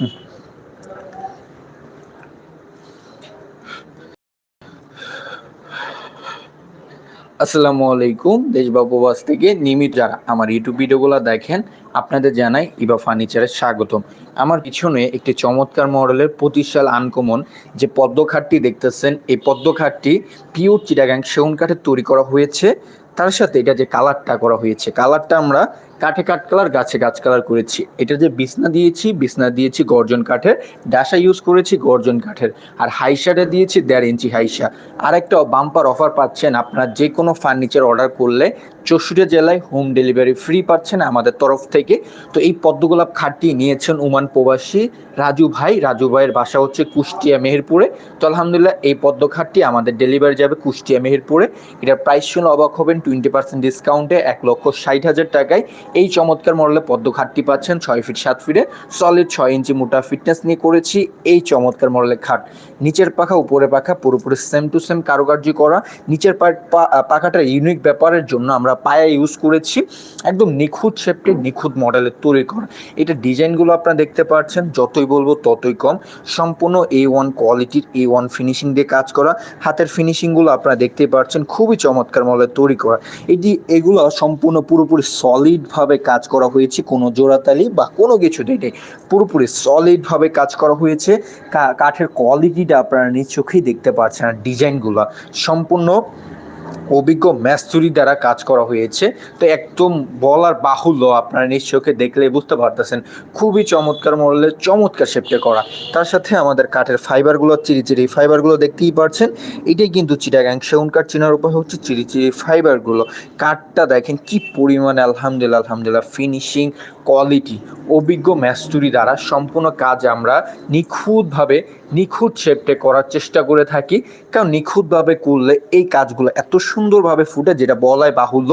আসসালামু আলাইকুম দেশ বা থেকে নিয়মিত যারা আমার ইউটিউব ভিডিওগুলো দেখেন, আপনাদের জানাই ইবা ফার্নিচারের স্বাগতম। আমার পিছনে একটি চমৎকার মডেলের পঁচিশ সাল আনকমন যে পদ্ম খাটটি দেখতেছেন, এই পদ্ম খাটটি পিওর চিটাগাং সেগুন কাঠের তৈরি করা হয়েছে। তার সাথে এটা যে কালারটা করা হয়েছে, কালারটা আমরা কাঠে কাঠ কালার, গাছে গাছ কালার করেছি। এটা যে বিছনা দিয়েছি বিছনা দিয়েছি গর্জন কাঠের। ডাসা ইউজ করেছি গর্জন কাঠের। আর হাইসাটা দিয়েছি দেড় ইঞ্চি হাইসা আর একটা বাম্পার অফার পাচ্ছেন আপনার যে কোনো ফার্নিচার অর্ডার করলে চৌষট্টি জেলায় হোম ডেলিভারি ফ্রি পাচ্ছেন আমাদের তরফ থেকে। তো এই পদ্মগোলাপ খাটটি নিয়েছেন উমান প্রবাসী রাজু ভাই। রাজু ভাইয়ের বাসা হচ্ছে কুষ্টিয়া মেহেরপুরে। তো আলহামদুলিল্লাহ এই পদ্ম খাটটি আমাদের ডেলিভারি যাবে কুষ্টিয়া মেহেরপুরে। এটার প্রাইস শুনে অবাক হবেন টোয়েন্টি পার্সেন্ট ডিসকাউন্টে এক লক্ষ ষাট হাজার টাকায়। এই চমৎকার মডেলে পদ্ম খাটটি পাচ্ছেন, ছয় ফিট সাত ফিটে সলিড ছয় ইঞ্চি মোটা ফিটনেস নিয়ে করেছি এই চমৎকার মডেলের খাট। নিচের পাখা উপরে পাখা, পুরোপুরি সেম টু সেম কারুকার্য করা। নিচের পাখাটা ইউনিক ব্যাপারের জন্য আমরা পায়া ইউজ করেছি। একদম নিখুঁত শেপটি নিখুঁত মডেলের তৈরি করা। এটা ডিজাইনগুলো আপনারা দেখতে পাচ্ছেন, যতই বলব ততই কম। সম্পূর্ণ এ ওয়ান কোয়ালিটির এ ওয়ান ফিনিশিং দিয়ে কাজ করা। হাতের ফিনিশিংগুলো আপনারা দেখতে পাচ্ছেন, খুবই চমৎকার মডেলের তৈরি করা। এটি এগুলো সম্পূর্ণ পুরোপুরি সলিডভাবে কাজ করা হয়েছে, কোনো জোড়াতালি বা কোনো কিছু নেই পুরোপুরি সলিডভাবে কাজ করা হয়েছে। কাঠের কোয়ালিটিটা আপনারা নিজ চোখেই দেখতে পাচ্ছেন আর ডিজাইনগুলো সম্পূর্ণ অভিজ্ঞ ম্যাস্তুরি দ্বারা কাজ করা হয়েছে। তো একদম বলার বাহুল্য আপনারা নিশ্চয়কে দেখলে বুঝতে পারতেছেন। খুবই চমৎকার মডেলের চমৎকার শেপটে করা। তার সাথে আমাদের কাঠের ফাইবারগুলো চিরি চিরি ফাইবারগুলো দেখতেই পারছেন। এটাই কিন্তু চিটাগাং সেগুন কাঠ চেনার উপায় হচ্ছে চিরি চিরি ফাইবারগুলো কাঠটা দেখেন কি পরিমাণে আলহামদুলিল্লাহ আলহামদুলিল্লাহ ফিনিশিং কোয়ালিটি অভিজ্ঞ ম্যাস্তুরি দ্বারা সম্পূর্ণ কাজ আমরা নিখুঁতভাবে, নিখুঁত শেপটে করার চেষ্টা করে থাকি। কারণ নিখুঁতভাবে করলে এই কাজগুলো এত সুন্দরভাবে ফুটে যেটা বলায় বাহুল্য।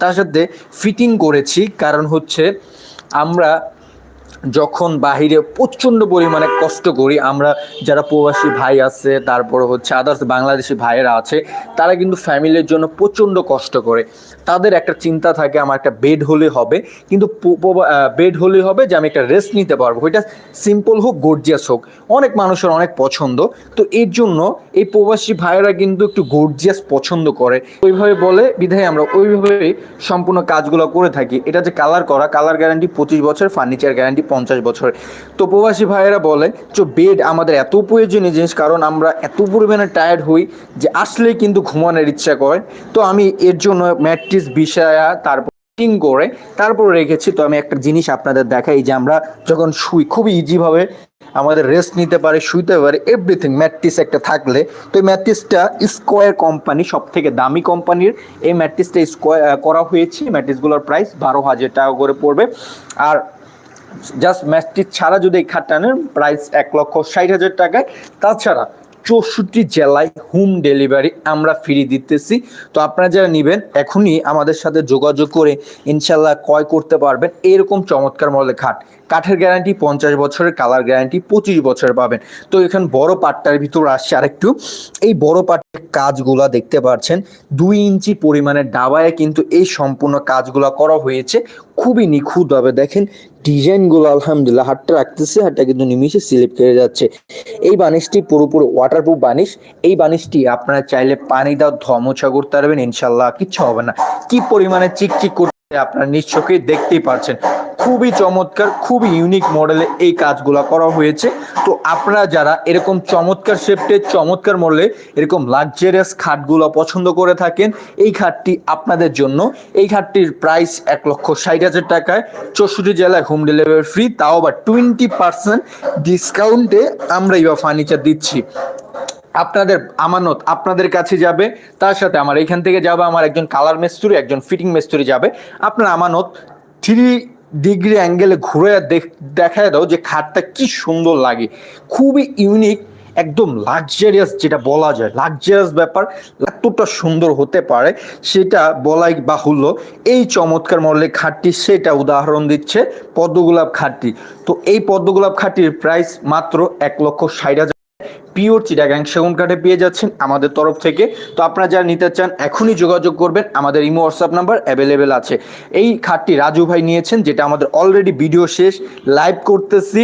তার সাথে ফিটিং করেছি কারণ হচ্ছে আমরা যখন বাহিরে প্রচণ্ড পরিমাণে কষ্ট করি, আমরা যারা প্রবাসী ভাই আছে, তারপরে হচ্ছে আদার্স বাংলাদেশি ভাইয়েরা আছে, তারা কিন্তু ফ্যামিলির জন্য প্রচণ্ড কষ্ট করে। তাদের একটা চিন্তা থাকে, আমার একটা বেড হলে হবে, কিন্তু বেড হলে হবে যে আমি একটা রেস্ট নিতে পারব। এটা সিম্পল হোক গর্জিয়াস হোক, অনেক মানুষের অনেক পছন্দ। তো এর জন্য এই প্রবাসী ভাইয়েরা কিন্তু একটু গর্জিয়াস পছন্দ করে। ওইভাবে বলে, বিধায় আমরা ওইভাবে সম্পূর্ণ কাজগুলো করে থাকি। এটা যে কালার করা কালার গ্যারান্টি পঁচিশ বছর ফার্নিচার গ্যারান্টি পঞ্চাশ বছর। তো প্রবাসী ভাইয়েরা বলে যে বেড আমাদের এত প্রয়োজনীয় জিনিস, কারণ আমরা এত পরিমাণে টায়ার্ড হই যে আসলেই কিন্তু ঘুমানোর ইচ্ছা করে। তো আমি এর জন্য ম্যাট্রিস বিষয়া তারপর ফিটিং করে, তারপর রেখেছি। তো আমি একটা জিনিস আপনাদের দেখাই যে আমরা যখন শুই খুবই ইজিভাবে আমাদের রেস্ট নিতে পারে, শুইতে পারে এভরিথিং ম্যাট্রিস একটা থাকলে। তো এই ম্যাট্রিসটা স্কোয়ার কোম্পানি সব থেকে দামি কোম্পানির এই ম্যাট্রিসটা স্কোয়ার করা হয়েছে। ম্যাট্রিসগুলোর প্রাইস বারো হাজার টাকা করে পড়বে। আর জাস্ট ম্যাচটি ছাড়া যদি এই খাটটা নেন প্রাইস এক লক্ষ ষাট হাজার টাকায়। তাছাড়া চৌষট্টি জেলায় হোম ডেলিভারি আমরা ফ্রি দিতেছি। তো আপনারা যারা নেবেন, এখনই আমাদের সাথে যোগাযোগ করে ইনশাল্লাহ ক্রয় করতে পারবেন। এরকম চমৎকার মডেলের খাট। কাঠের গ্যারান্টি পঞ্চাশ বছরের কালার গ্যারান্টি পঁচিশ বছর পাবেন। তো এখানে বড় পাটটার ভিতর আসছে আরেকটু। এই বড় পাটের কাজগুলা দেখতে পাচ্ছেন, দুই ইঞ্চি পরিমাণের ডাবায় কিন্তু এই সম্পূর্ণ কাজগুলা করা হয়েছে। খুবই নিখুঁতভাবে দেখেন, ডিজাইনগুলো আলহামদুলিল্লাহ হাতটা রাখতেছে হাটটা কিন্তু নিমিশে স্লিপ কেটে যাচ্ছে। এই বানিশটি পুরোপুরি ওয়াটারপ্রুফ বানিশ। এই বানিশটি আপনারা চাইলে পানি দাও ধমোছা করতে পারবেন ইনশাল্লাহ কিচ্ছু হবে না। কি পরিমাণে চিকচিক করতে আপনারা নিশ্চয়ই দেখতেই পারছেন খুবই চমৎকার, খুবই ইউনিক মডেলে এই কাজগুলো করা হয়েছে। তো আপনারা যারা এরকম চমৎকার শেপটে চমৎকার মডেলে এরকম লাক্সারিয়াস খাটগুলো পছন্দ করে থাকেন, এই খাটটি আপনাদের জন্য। এই খাটটির প্রাইস এক লক্ষ ষাট হাজার টাকায়। চৌষট্টি জেলায় হোম ডেলিভারি ফ্রি তাও আবার টোয়েন্টি পার্সেন্ট ডিসকাউন্টে আমরা এবার ফার্নিচার দিচ্ছি। আপনাদের আমানত আপনাদের কাছে যাবে, তার সাথে আমার এখান থেকে যাবে আমার একজন কালার মিস্ত্রি একজন ফিটিং মিস্ত্রি যাবে। আপনার আমানত থ্রি ডিগ্রি অ্যাঙ্গেলে ঘুরে দেখ- দেখায় দাও যে খাটটা কি সুন্দর লাগে। খুবই ইউনিক একদম লাক্সারিয়াস যেটা বলা যায়। লাক্সারিয়াস ব্যাপার, এতটা সুন্দর হতে পারে, সেটা বলাই বাহুল্য। এই চমৎকার মডেলের খাটটি সেটা উদাহরণ দিচ্ছে পদ্মগোলাপ খাটটি। তো এই পদ্মগোলাপ খাটটির প্রাইস মাত্র এক লক্ষ ষাট হাজার পিওর চিটাগাং সেগুন কাঠে পেয়ে যাচ্ছেন আমাদের তরফ থেকে। তো আপনারা যারা নিতে চান, এখনই যোগাযোগ করবেন। আমাদের ইমো, হোয়াটসঅ্যাপ নাম্বার অ্যাভেলেবেল আছে। এই খাটটি রাজু ভাই নিয়েছেন, যেটা আমাদের অলরেডি ভিডিও শেষ। লাইভ করতেছি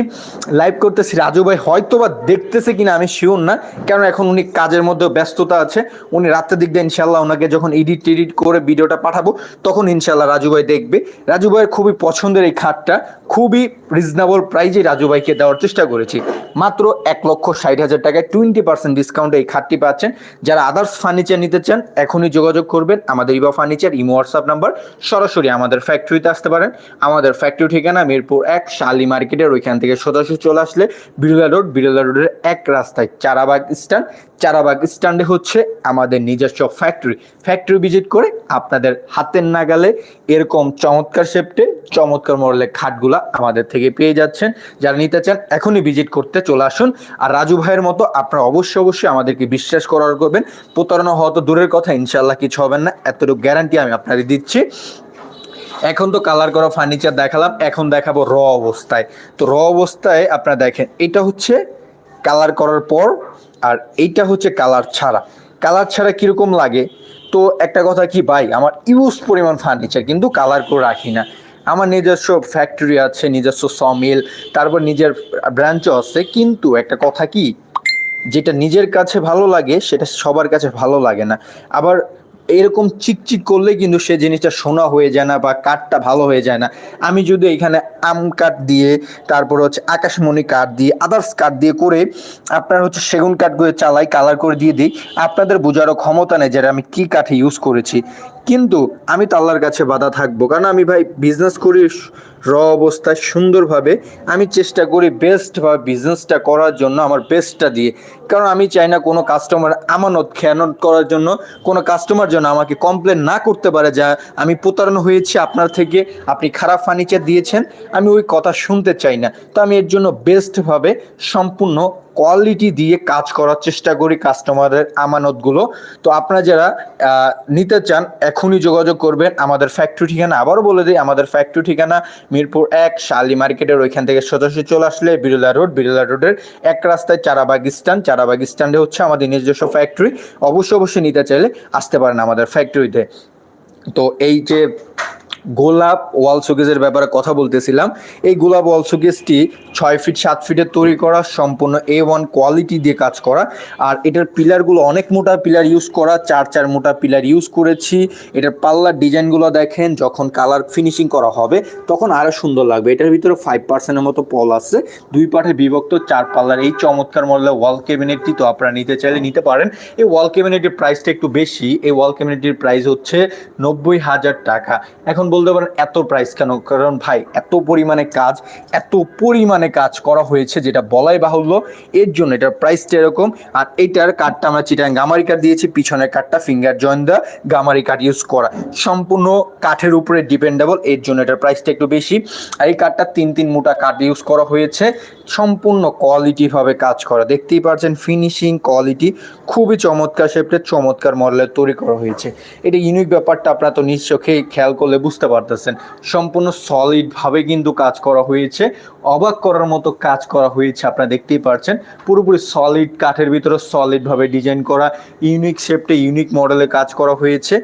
লাইভ করতেছি রাজু ভাই হয়তো বা দেখতেছে কিনা আমি শিওর না কারণ এখন উনি কাজের মধ্যে ব্যস্ততা আছে। উনি রাত্রের দিক দিয়ে ইনশাল্লাহ ওনাকে যখন এডিট টেডিট করে ভিডিওটা পাঠাবো, তখন ইনশাল্লাহ রাজু ভাই দেখবে। রাজু ভাইয়ের খুবই পছন্দের এই খাটটা, খুবই রিজনেবল প্রাইজে রাজু ভাইকে দেওয়ার চেষ্টা করেছি। মাত্র এক লক্ষ ষাট হাজার টোয়েন্টি পার্সেন্ট ডিসকাউন্টে এই খাটটি পাচ্ছেন। যারা আদার্স ফার্নিচার নিতে চান, এখনই যোগাযোগ করবেন। আমাদের ইবা ফার্নিচার ইমো হোয়াটসঅ্যাপ নাম্বার সরাসরি আমাদের ফ্যাক্টরিতে আসতে পারেন। আমাদের ফ্যাক্টরি ঠিকানা মিরপুর এক, শালি মার্কেটের ওইখান থেকে সদস্য চলে আসলে বিরলা রোড বিরলা রোডের এক রাস্তায় চারাবাগ স্ট্যান্ড। চারাবাগ স্ট্যান্ডে হচ্ছে আমাদের নিজস্ব ফ্যাক্টরি ফ্যাক্টরি ভিজিট করে আপনাদের হাতের নাগালে এরকম চমৎকার শেপটে চমৎকার মডেলের খাটগুলা আমাদের থেকে পেয়ে যাচ্ছেন। যারা নিতে চান, এখনই ভিজিট করতে চলে আসুন। আর রাজু ভাইয়ের মতো আপনারা অবশ্যই অবশ্যই আমাদেরকে বিশ্বাস করার করবেন। প্রতারণা হওয়া তো দূরের কথা ইনশাল্লাহ কিছু হবেন না। এতটুকু গ্যারান্টি আমি আপনাদের দিচ্ছি। এখন তো কালার করা ফার্নিচার দেখালাম, এখন দেখাবো র অবস্থায়। তো র অবস্থায় আপনারা দেখেন, এটা হচ্ছে কালার করার পর আর এইটা হচ্ছে কালার ছাড়া। কালার ছাড়া কীরকম লাগে? তো একটা কথা কি, ভাই, আমার ইউজ পরিমাণ ফার্নিচার কিন্তু কালার করে রাখি না। আমার নিজস্ব ফ্যাক্টরি আছে, নিজস্ব সমিল তারপর নিজের ব্রাঞ্চও আছে। কিন্তু একটা কথা কি, যেটা নিজের কাছে ভালো লাগে, সেটা সবার কাছে ভালো লাগে না। আবার এরকম চিকচিক করলে কিন্তু সে জিনিসটা সোনা হয়ে যায় না বা কাঠটা ভালো হয়ে যায় না। আমি যদি এখানে আম কাঠ দিয়ে, তারপর হচ্ছে আকাশমণি কাঠ দিয়ে আদার্স কাঠ দিয়ে করে আপনার হচ্ছে সেগুন কাঠগুলো চালাই কালার করে দিয়ে দিই, আপনাদের বোঝারও ক্ষমতা নেই যে আমি কি কাঠে ইউজ করেছি। কিন্তু আমি তো আল্লাহর কাছে বাধা থাকব। কারণ আমি ভাই বিজনেস করি র অবস্থায় সুন্দরভাবে আমি চেষ্টা করি বেস্টভাবে বিজনেসটা করার জন্য আমার বেস্টটা দিয়ে। কারণ আমি চাই না কোনো কাস্টমার আমানত, খেয়ানত করার জন্য কোনো কাস্টমার জন্য আমাকে কমপ্লেন না করতে পারে যা আমি প্রতারণা হয়েছি, আপনার থেকে আপনি খারাপ ফার্নিচার দিয়েছেন, আমি ওই কথা শুনতে চাই না। তো আমি এর জন্য বেস্টভাবে সম্পূর্ণ কোয়ালিটি দিয়ে কাজ করার চেষ্টা করি কাস্টমারের আমানতগুলো। তো আপনারা যারা নিতে চান, এখনই যোগাযোগ করবেন। আমাদের ফ্যাক্টরি ঠিকানা আবারও বলে দিই, আমাদের ফ্যাক্টরি ঠিকানা মিরপুর এক, শালি মার্কেটের ওইখান থেকে সোজাসুজি চলে আসলে বিরলা রোড, বিরলা রোডের এক রাস্তায় চারাবাগ স্ট্যান্ড। চারাবাগ স্ট্যান্ডে হচ্ছে আমাদের নিজস্ব ফ্যাক্টরি অবশ্যই অবশ্যই নিতে চাইলে আসতে পারেন আমাদের ফ্যাক্টরিতে তো এই যে গোলাপ ওয়াল শোকেজের ব্যাপারে কথা বলতেছিলাম। এই গোলাপ ওয়াল শোকেজটি ছয় ফিট, সাত ফিটের তৈরি করা, সম্পূর্ণ এ ওয়ান কোয়ালিটি দিয়ে কাজ করা। আর এটার পিলারগুলো অনেক মোটা পিলার ইউজ করা, চার চার মোটা পিলার ইউজ করেছি। এটার পাল্লার ডিজাইনগুলো দেখেন, যখন কালার ফিনিশিং করা হবে, তখন আরও সুন্দর লাগবে। এটার ভিতরে ফাইভ পার্সেন্টের মতো পল আছে। দুই পাঠে বিভক্ত, চার পাল্লার এই চমৎকার মডেলের ওয়াল ক্যাবিনেটটি তো আপনারা নিতে চাইলে নিতে পারেন। এই ওয়াল ক্যাবিনেটের প্রাইসটা একটু বেশি। এই ওয়াল ক্যাবিনেটের প্রাইস হচ্ছে নব্বই হাজার টাকা। এখন বলতে পারেন এত প্রাইস কেন? কারণ ভাই, এত পরিমাণে কাজ, এত পরিমাণে কাজ করা হয়েছে যেটা বলাই বাহুল্য। এর জন্য এটার প্রাইসটা এরকম। আর এইটার কাঠটা আমরা চিটাং গামারি কাঠ দিয়েছি, পিছনের কাঠটা ফিঙ্গার জয়েন দা গামারি কাঠ ইউজ করা। সম্পূর্ণ কাঠের উপরে ডিপেন্ডেবল এর জন্য এটার প্রাইসটা একটু বেশি। আর এই কাঠটা তিন তিন মোটা কাঠ ইউজ করা হয়েছে। সম্পূর্ণ কোয়ালিটি ভাবে কাজ করা। দেখতেই পাচ্ছেন ফিনিশিং কোয়ালিটি খুবই চমৎকার শেপটের চমৎকার মডেলের তৈরি করা হয়েছে। এটা ইউনিক ব্যাপারটা আপনারা তো নিশ্চোখেই খেয়াল করলে বুঝতে পারতেছেন। সম্পূর্ণ সলিড ভাবে কিন্তু কাজ করা হয়েছে। অবাক করার মতো কাজ করা হয়েছে, আপনারা দেখতেই পারছেন। পুরোপুরি সলিড কাঠের ভিতরে সলিড ভাবে ডিজাইন করা ইউনিক শেপটে ইউনিক মডেলে কাজ করা হয়েছে।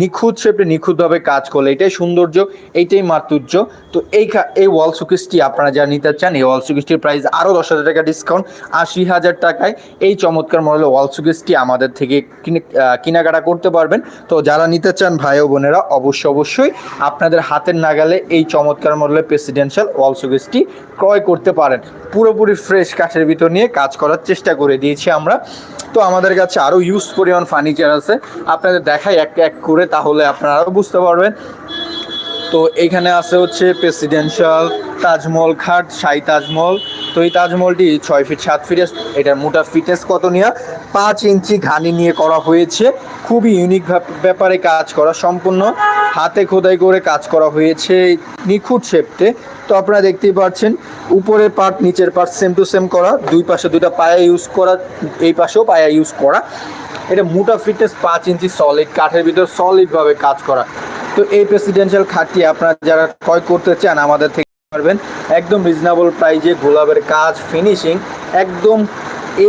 নিখুঁত শেপে নিখুঁতভাবে কাজ করলে এটাই সৌন্দর্য, এইটাই মাতুর্য তো এই এই ওয়াল সুকেসটি আপনারা যা নিতে চান, এই ওয়াল সুকেসটির প্রাইস আরও দশ হাজার টাকা ডিসকাউন্ট আশি হাজার টাকায় এই চমৎকার মডেলের ওয়াল সুকেসটি আমাদের থেকে কিনে কেনাকাটা করতে পারবেন। তো যারা নিতে চান, ভাই ও বোনেরা, অবশ্যই অবশ্যই আপনাদের হাতের নাগালে এই চমৎকার মডেলের প্রেসিডেন্সিয়াল ওয়াল সুকেসটি ক্রয় করতে পারেন। পুরোপুরি ফ্রেশ কাঠের ভিতর নিয়ে কাজ করার চেষ্টা করে দিয়েছি আমরা। তো আমাদের কাছে আরও ইউজ পরিমাণ ফার্নিচার আছে। আপনাদের দেখাই এক এক করে, তাহলে আপনারাও বুঝতে পারবেন। তো এখানে আছে হচ্ছে প্রেসিডেন্সিয়াল তাজমহল খাট সাই তাজমহল। তো এই তাজমহলটি ছয় ফিট সাত ফিটের এটার মোটা ফিটেস কত নিয়ে? পাঁচ ইঞ্চি ঘানি নিয়ে করা হয়েছে। খুবই ইউনিক ব্যাপারে কাজ করা, সম্পূর্ণ হাতে খোদাই করে কাজ করা হয়েছে নিখুঁত শেপটে তো আপনারা দেখতেই পাচ্ছেন, উপরের পার্ট নিচের পার্ট সেম টু সেম করা। দুই পাশে দুইটা পায়া ইউজ করা, এই পাশেও পায়া ইউজ করা। এটা মোটা ফিটনেস পাঁচ ইঞ্চি সলিড কাঠের ভিতর সলিডভাবে কাজ করা। তো এই প্রেসিডেন্সিয়াল খাটটি আপনারা যারা ক্রয় করতে চান আমাদের থেকে পারবেন। একদম রিজনেবল প্রাইজে গোলাপের কাজ ফিনিশিং একদম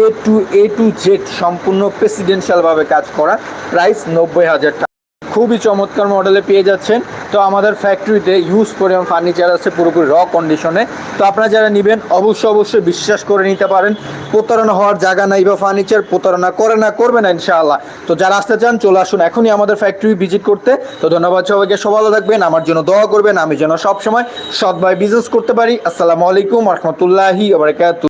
A to A to Z সম্পূর্ণ প্রেসিডেন্সিয়ালভাবে কাজ করা। প্রাইস নব্বই হাজার টাকা। খুবই চমৎকার মডেলে পেয়ে যাচ্ছেন। তো আমাদের ফ্যাক্টরিতে ইউজ পরিমাণ ফার্নিচার আছে, পুরোপুরি র কন্ডিশনে তো আপনারা যারা নেবেন, অবশ্যই অবশ্যই বিশ্বাস করে নিতে পারেন। প্রতারণা হওয়ার জায়গা নাই বা ফার্নিচার প্রতারণা করে না, করবে না ইনশাআল্লাহ। তো যারা আসতে চান, চলে আসুন এখনই আমাদের ফ্যাক্টরি ভিজিট করতে। তো ধন্যবাদ সবাইকে সব ভালো থাকবেন, আমার জন্য দোয়া করবেন। আমি যেন সবসময় সৎভাবে বিজনেস করতে পারি। আসসালামু আলাইকুম, রহমতুল্লাহি আবরকাত